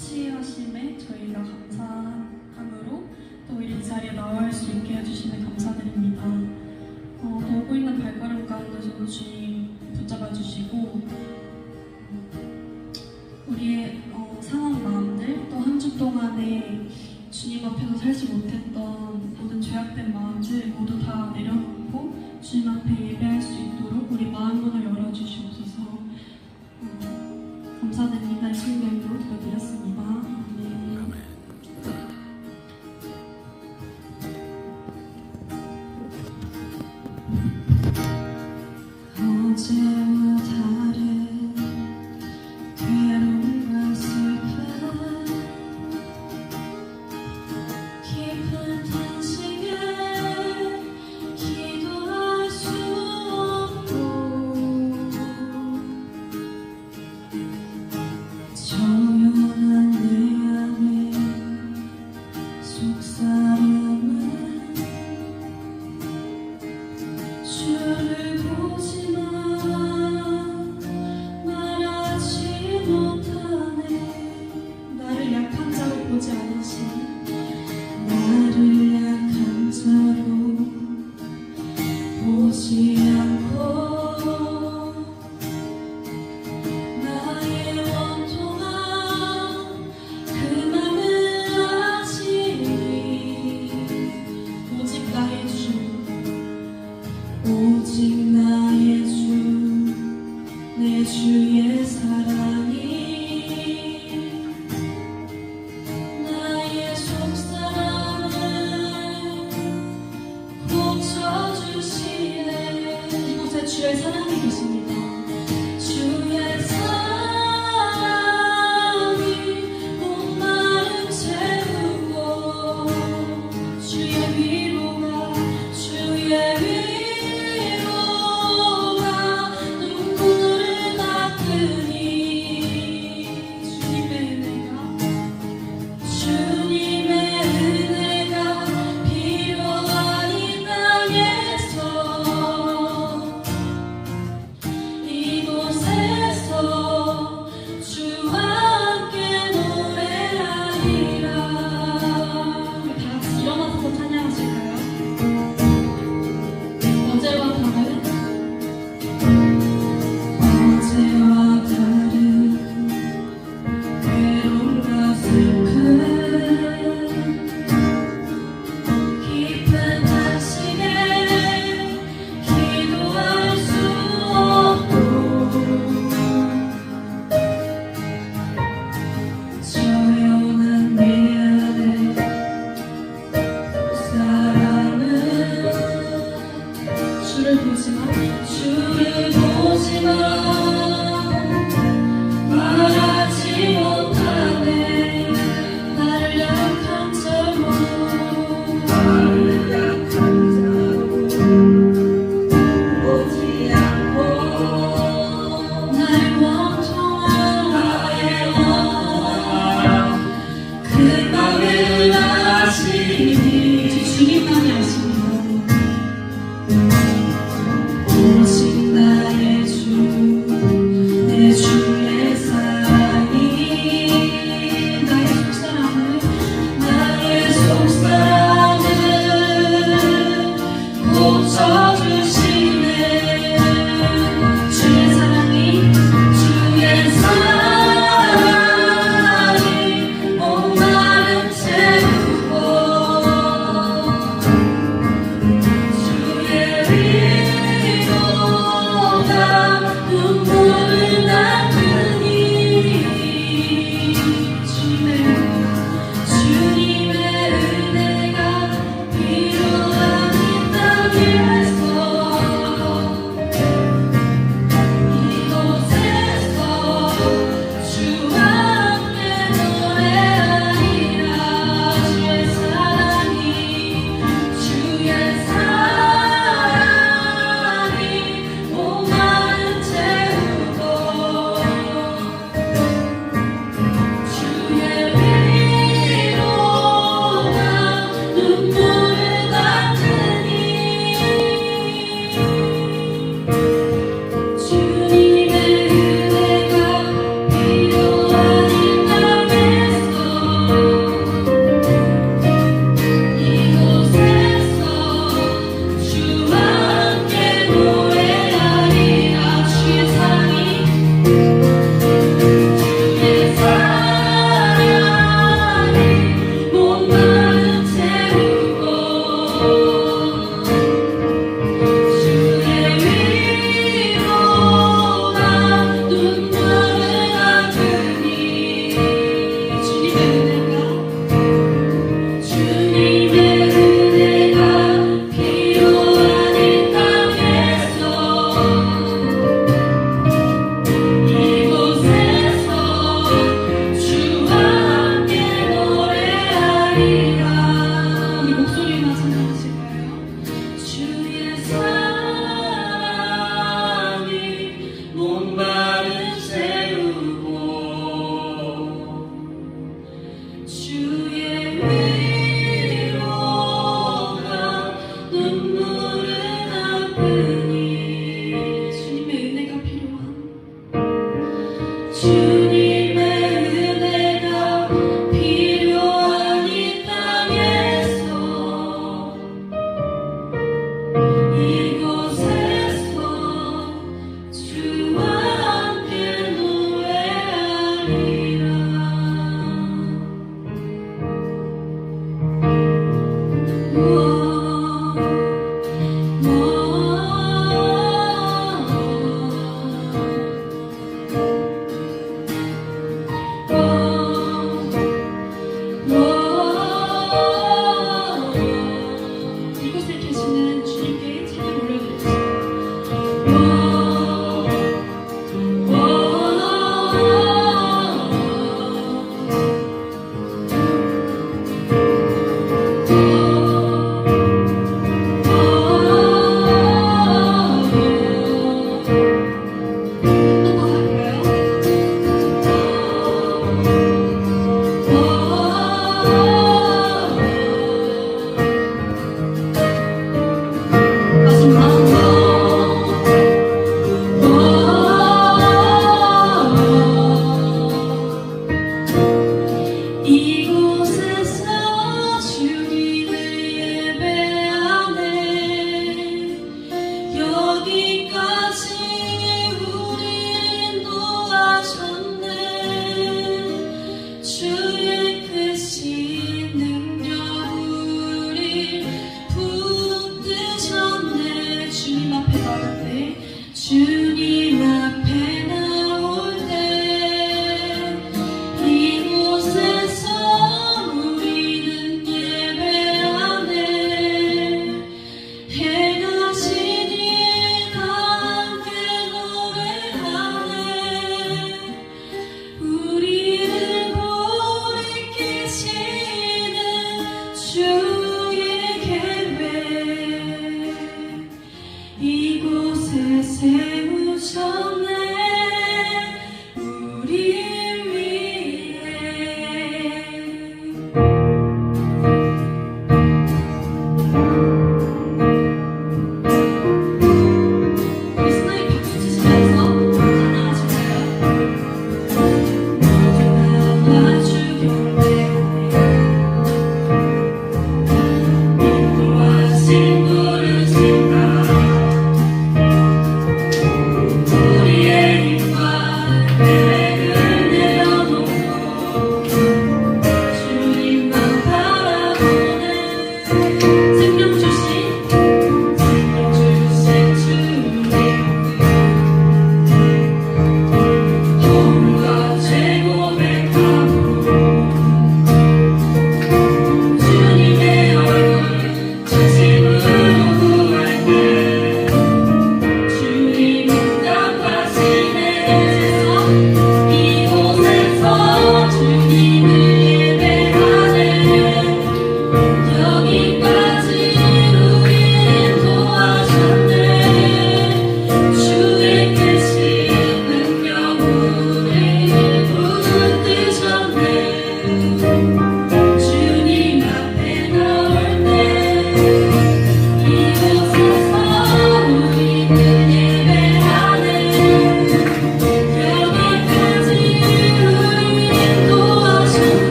캐치하심에 저희가 감사함으로 또 이 자리에 나올 수 있게 해주시면 감사드립니다. 어, 또 오고 있는 발걸음 가운데서도 주님 붙잡아 주시고 우리의 어, 상한 마음들 또 한 주 동안에 주님 앞에서 살지 못했던 모든 죄악된 마음들 모두 다 내려놓고 주님 앞에 예배할 수 있도록 우리 마음 문을 열어주시옵소서 음, 감사드립니다. 이름으로 기도드렸습니다. 주의 사랑이 계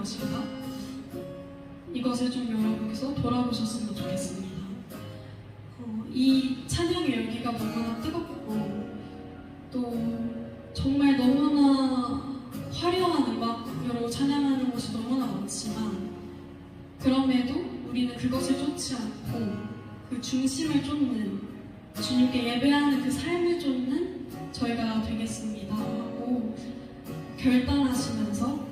것입니다. 이것을 좀 여러분께서 돌아보셨으면 좋겠습니다. 어, 이 찬양의 열기가 너무나 뜨겁고 또 정말 너무나 화려한 음악으로 찬양하는 것이 너무나 많지만 그럼에도 우리는 그것을 쫓지 않고 그 중심을 쫓는 주님께 예배하는 그 삶을 쫓는 저희가 되겠습니다 하고 결단하시면서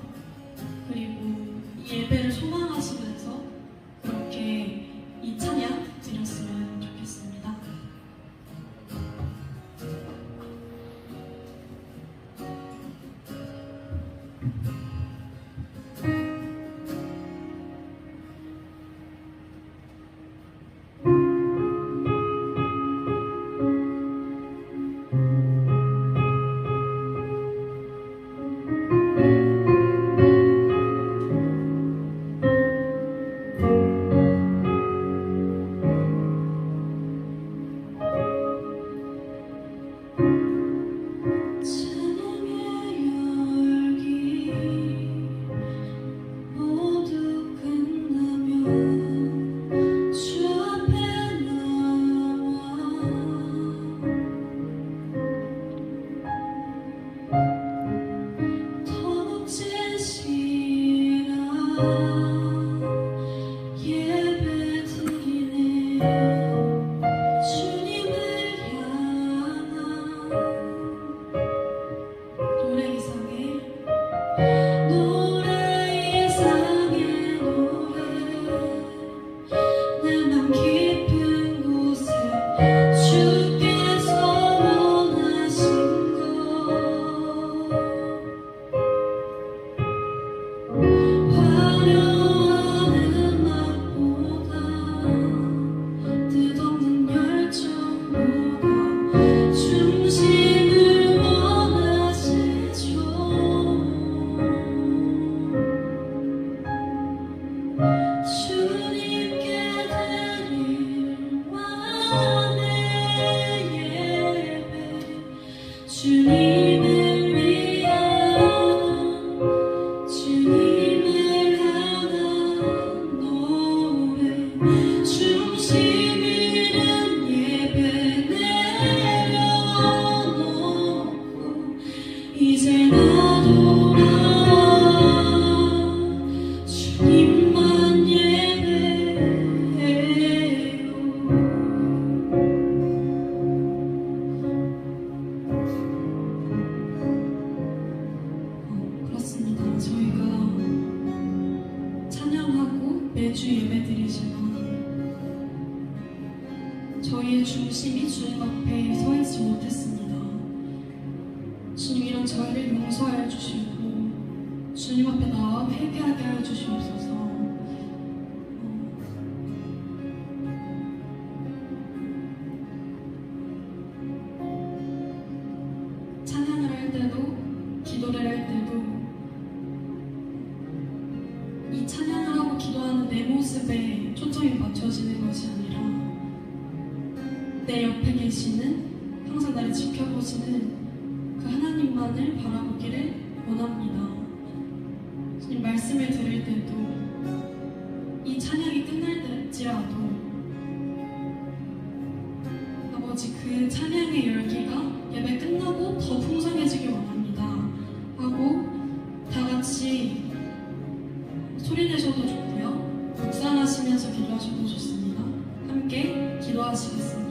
주님 앞에 나와 회개하게 하여 주시옵소서. 아버지 그 찬양의 열기가 예배 끝나고 더 풍성해지길 원합니다. 하고 다 같이 소리 내셔도 좋고요. 묵상하시면서 기도하셔도 좋습니다. 함께 기도하시겠습니다.